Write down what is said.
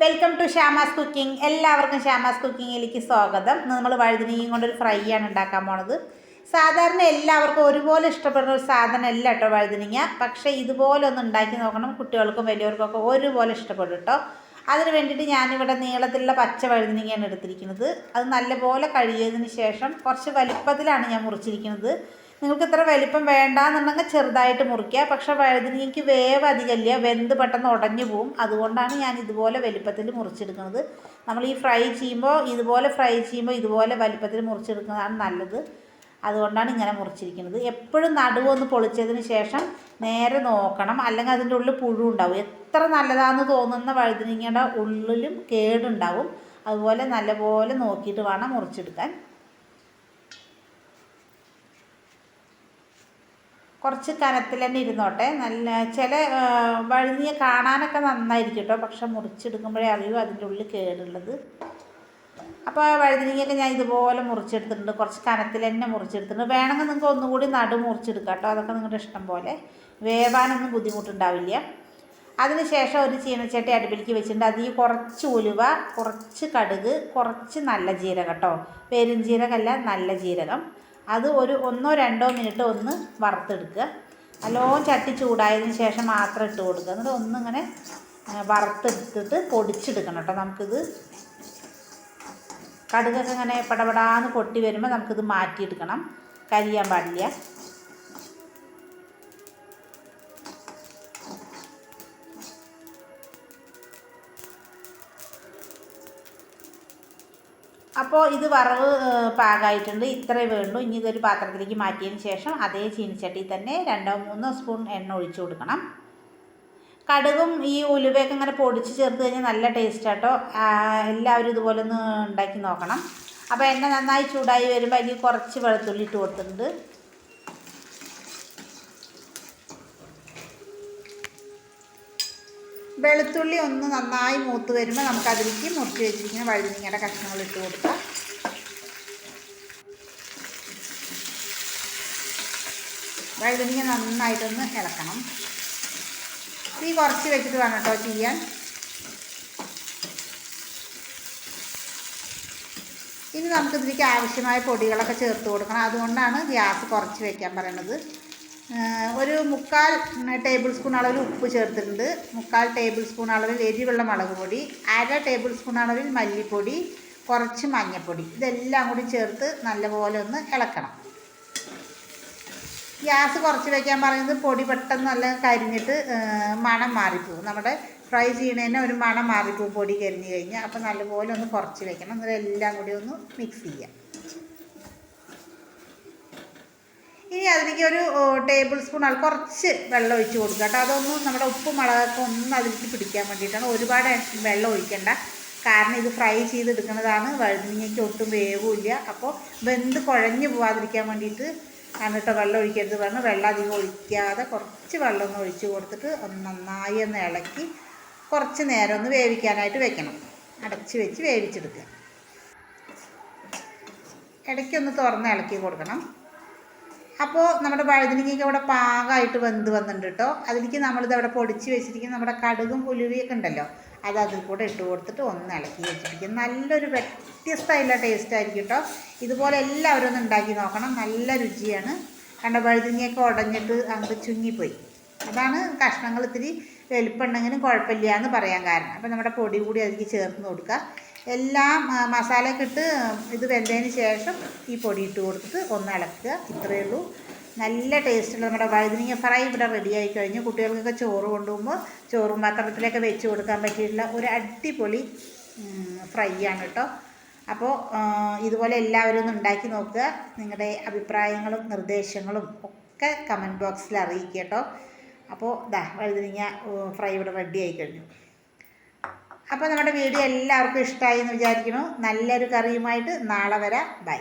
Welcome to Shyama's cooking എല്ലാവർക്കും ശ്യാമാസ് കുക്കിങ്ങിലേക്ക് സ്വാഗതം. നമ്മൾ വഴുതനയും കൊണ്ടൊരു ഫ്രൈ ആണ് ഉണ്ടാക്കാൻ പോണത്. സാധാരണ എല്ലാവർക്കും ഒരുപോലെ ഇഷ്ടപ്പെടുന്ന ഒരു സാധനം അല്ല കേട്ടോ വഴുതനങ്ങ. പക്ഷേ ഇതുപോലെ ഒന്ന് ഉണ്ടാക്കി നോക്കണം. കുട്ടികൾക്കും വലിയവർക്കൊക്കെ ഒരുപോലെ ഇഷ്ടപ്പെടും കേട്ടോ അതിന് വേണ്ടിയിട്ട് ഞാനിവിടെ നീളത്തിലുള്ള പച്ച വഴുതനങ്ങയാണ് എടുത്തിരിക്കുന്നത്. അത് നല്ലപോലെ കഴുകിയതിന് ശേഷം കുറച്ച് വലിപ്പത്തിലാണ് ഞാൻ മുറിച്ചിരിക്കുന്നത്. നിങ്ങൾക്ക് ഇത്ര വലിപ്പം വേണ്ടാന്നുണ്ടെങ്കിൽ ചെറുതായിട്ട് മുറിക്കുക. പക്ഷെ വഴുതനങ്ങയ്ക്ക് വേവ് അധികമില്ല. വെന്ത് പെട്ടെന്ന് ഉടഞ്ഞു പോവും. അതുകൊണ്ടാണ് ഞാൻ ഇതുപോലെ വലിപ്പത്തിൽ മുറിച്ചെടുക്കുന്നത്. നമ്മൾ ഈ ഫ്രൈ ചെയ്യുമ്പോൾ ഇതുപോലെ ഫ്രൈ ചെയ്യുമ്പോൾ ഇതുപോലെ വലിപ്പത്തിൽ മുറിച്ചെടുക്കുന്നതാണ് നല്ലത്. അതുകൊണ്ടാണ് ഇങ്ങനെ മുറിച്ചിരിക്കുന്നത്. എപ്പോഴും നടുവൊന്ന് പൊളിച്ചതിന് ശേഷം നേരെ നോക്കണം. അല്ലെങ്കിൽ അതിന്റെ ഉള്ളിൽ പുഴു ഉണ്ടാവും. എത്ര നല്ലതാണെന്ന് തോന്നുന്ന വഴുതനങ്ങയുടെ ഉള്ളിലും കേടുണ്ടാവും. അതുപോലെ നല്ലപോലെ നോക്കിയിട്ട് വേണം മുറിച്ചെടുക്കാൻ. കുറച്ച് കനത്തിൽ തന്നെ ഇരുന്നോട്ടെ. നല്ല ചില വഴുങ്ങിയ കാണാനൊക്കെ നന്നായിരിക്കും കേട്ടോ. പക്ഷെ മുറിച്ചെടുക്കുമ്പോഴേ അറിയൂ അതിന്റെ ഉള്ളിൽ കേടുള്ളത്. അപ്പോൾ വഴുതിരിങ്ങയൊക്കെ ഞാൻ ഇതുപോലെ മുറിച്ചെടുത്തിട്ടുണ്ട്. കുറച്ച് കനത്തിൽ തന്നെ മുറിച്ചെടുത്തിട്ടുണ്ട്. വേണമെങ്കിൽ നിങ്ങൾക്ക് ഒന്നുകൂടി നടു മുറിച്ചെടുക്കാം കേട്ടോ. അതൊക്കെ നിങ്ങളുടെ ഇഷ്ടം പോലെ. വേവാനൊന്നും ബുദ്ധിമുട്ടുണ്ടാവില്ല. അതിനുശേഷം ഒരു ചീനച്ചട്ടി അടുപ്പിലേക്ക് വെച്ചിട്ടുണ്ട്. അതിൽ കുറച്ച് ഉലുവ കുറച്ച് കടുക് കുറച്ച് നല്ല ജീരകം കേട്ടോ. പെരുംജീരകമല്ല നല്ല ജീരകം. അത് ഒരു ഒന്നോ രണ്ടോ മിനിറ്റ് ഒന്ന് വറുത്തെടുക്കുക. നല്ലോണം ചട്ടി ചൂടായതിന് ശേഷം മാത്രം ഇട്ട് കൊടുക്കുക. എന്നിട്ട് ഒന്നിങ്ങനെ വറുത്തെടുത്തിട്ട് പൊടിച്ചെടുക്കണം കേട്ടോ. നമുക്കിത് കടുകൊക്കെ ഇങ്ങനെ പടപടാന്ന് പൊട്ടി വരുമ്പോൾ നമുക്കിത് മാറ്റിയെടുക്കണം. കരിയാൻ പാടില്ല. അപ്പോൾ ഇത് വറവ് പാകമായിട്ടുണ്ട് ഇത്രേ വേണ്ടു. ഇനി ഇതൊരു പാത്രത്തിലേക്ക് മാറ്റിയതിന് ശേഷം അതേ ചീനിച്ചട്ടി തന്നെ രണ്ടോ മൂന്നോ സ്പൂൺ എണ്ണ ഒഴിച്ചു കൊടുക്കണം. കടുകും ഈ ഉലുവയൊക്കെ ഇങ്ങനെ പൊടിച്ച് ചേർത്ത് കഴിഞ്ഞാൽ നല്ല ടേസ്റ്റ് ആട്ടോ എല്ലാവരും ഇതുപോലെ ഒന്ന് ഉണ്ടാക്കി നോക്കണം. അപ്പോൾ എണ്ണ നന്നായി ചൂടായി വരുമ്പോൾ അതിൽ കുറച്ച് വെളുത്തുള്ളി ഇട്ട് കൊടുത്തിട്ടുണ്ട്. വെളുത്തുള്ളി ഒന്ന് നന്നായി മൂത്ത് വരുമ്പോൾ നമുക്ക് അതിലേക്ക് മുറിച്ച് വെച്ചിരിക്കുന്ന വഴുതിങ്ങയുടെ കഷ്ണങ്ങൾ ഇട്ട് കൊടുക്കാം. വഴുതിങ്ങ നന്നായിട്ടൊന്ന് ഇളക്കണം. തീ കുറച്ച് വെച്ചിട്ട് വേണം കേട്ടോ ചെയ്യാൻ. ഇനി നമുക്കിതിലേക്ക് ആവശ്യമായ പൊടികളൊക്കെ ചേർത്ത് കൊടുക്കണം. അതുകൊണ്ടാണ് ഗ്യാസ് കുറച്ച് വയ്ക്കാൻ പറയുന്നത് ഒരു മുക്കാൽ ടേബിൾ സ്പൂൺ അളവിൽ ഉപ്പ് ചേർത്തിട്ടുണ്ട്. മുക്കാൽ ടേബിൾ സ്പൂൺ അളവിൽ എരിവുള്ള മുളക് പൊടി അര ടേബിൾ സ്പൂൺ അളവിൽ മല്ലിപ്പൊടി കുറച്ച് മഞ്ഞൾപ്പൊടി ഇതെല്ലാം കൂടി ചേർത്ത് നല്ലപോലെ ഒന്ന് ഇളക്കണം. ഗ്യാസ് കുറച്ച് വയ്ക്കാൻ പറയുന്നത് പൊടി പെട്ടെന്ന് നല്ല കരിഞ്ഞിട്ട് മണം മാറിപ്പോവും. നമ്മുടെ ഫ്രൈ ചെയ്യണതിന് ഒരു മണം മാറിപ്പോവും പൊടി കരിഞ്ഞ് കഴിഞ്ഞാൽ. അപ്പോൾ നല്ലപോലെ ഒന്ന് കുറച്ച് വയ്ക്കണം എന്നിട്ട് എല്ലാം കൂടി ഒന്ന് മിക്സ് ചെയ്യാം. ഇനി അതിലേക്ക് ഒരു ടേബിൾ സ്പൂൺ അത് കുറച്ച് വെള്ളം ഒഴിച്ച് കൊടുക്കുക കേട്ടോ. അതൊന്നും നമ്മുടെ ഉപ്പ് മുളകൊക്കെ ഒന്നും അതിലേക്ക് പിടിക്കാൻ വേണ്ടിയിട്ടാണ്. ഒരുപാട് വെള്ളം ഒഴിക്കേണ്ട. കാരണം ഇത് ഫ്രൈ ചെയ്തെടുക്കുന്നതാണ്. വഴുതിനങ്ങയ്ക്ക് ഒട്ടും വേവുമില്ല. അപ്പോൾ വെന്ത് കുഴഞ്ഞു പോവാതിരിക്കാൻ വേണ്ടിയിട്ട് എന്നിട്ട് വെള്ളം ഒഴിക്കരുത് പറഞ്ഞു വെള്ളം അധികം ഒഴിക്കാതെ കുറച്ച് വെള്ളം ഒന്ന് ഒഴിച്ച് കൊടുത്തിട്ട് ഒന്ന് നന്നായി ഒന്ന് ഇളക്കി കുറച്ച് നേരം ഒന്ന് വേവിക്കാനായിട്ട് വെക്കണം. അടച്ച് വെച്ച് വേവിച്ചെടുക്കുക. ഇടയ്ക്കൊന്ന് തുറന്ന് ഇളക്കി കൊടുക്കണം. അപ്പോൾ നമ്മുടെ വഴുതനങ്ങയ്ക്ക് അവിടെ പാകമായിട്ട് വെന്ത് വന്നിട്ടുണ്ട് കേട്ടോ അതിലേക്ക് നമ്മളിത് അവിടെ പൊടിച്ച് വെച്ചിരിക്കുന്ന നമ്മുടെ കടുകും ഉലുവയൊക്കെ ഉണ്ടല്ലോ അത് അതിൽ കൂടെ ഇട്ട് കൊടുത്തിട്ട് ഒന്ന് ഇളക്കി വെച്ചിരിക്കും. നല്ലൊരു വ്യത്യസ്തമായിട്ടുള്ള ടേസ്റ്റ് ആയിരിക്കും കേട്ടോ ഇതുപോലെ എല്ലാവരും ഒന്ന് ഉണ്ടാക്കി നോക്കണം. നല്ല രുചിയാണ്. കണ്ട വഴുതനങ്ങയൊക്കെ ഉടഞ്ഞിട്ട് അങ്ങോട്ട് ചുങ്ങിപ്പോയി. അതാണ് കഷ്ണങ്ങൾ ഇത്തിരി വലുപ്പമുണ്ടെങ്കിലും കുഴപ്പമില്ല എന്ന് പറയാൻ കാരണം. അപ്പോൾ നമ്മുടെ പൊടി കൂടി അതിലേക്ക് ചേർത്ത് കൊടുക്കുക. എല്ലാം മസാലയൊക്കെ ഇട്ട് ഇത് വെന്തതിന് ശേഷം ഈ പൊടി ഇട്ട് കൊടുത്തിട്ട് ഒന്ന് ഇളക്കുക ഇത്രയേ ഉള്ളൂ. നല്ല ടേസ്റ്റുള്ള നമ്മുടെ വഴുതിനിങ്ങ ഫ്രൈ ഇവിടെ റെഡിയായി കഴിഞ്ഞു. കുട്ടികൾക്കൊക്കെ ചോറ് കൊണ്ടുപോകുമ്പോൾ ചോറും പാത്രത്തിലൊക്കെ വെച്ച് കൊടുക്കാൻ പറ്റിയിട്ടുള്ള ഒരു അടിപൊളി ഫ്രൈ ആണ് കേട്ടോ. അപ്പോൾ ഇതുപോലെ എല്ലാവരും ഒന്ന് ഉണ്ടാക്കി നോക്കുക. നിങ്ങളുടെ അഭിപ്രായങ്ങളും നിർദ്ദേശങ്ങളും ഒക്കെ കമന്റ് ബോക്സിൽ അറിയിക്കുക കേട്ടോ. അപ്പോൾ ദാ വഴുതിനിങ്ങ ഫ്രൈ ഇവിടെ റെഡിയായി കഴിഞ്ഞു. അപ്പോൾ നമ്മുടെ വീഡിയോ എല്ലാവർക്കും ഇഷ്ടമായി എന്ന് വിചാരിക്കുന്നു. നല്ലൊരു കറിയുമായിട്ട് നാളെ വരാം. ബൈ.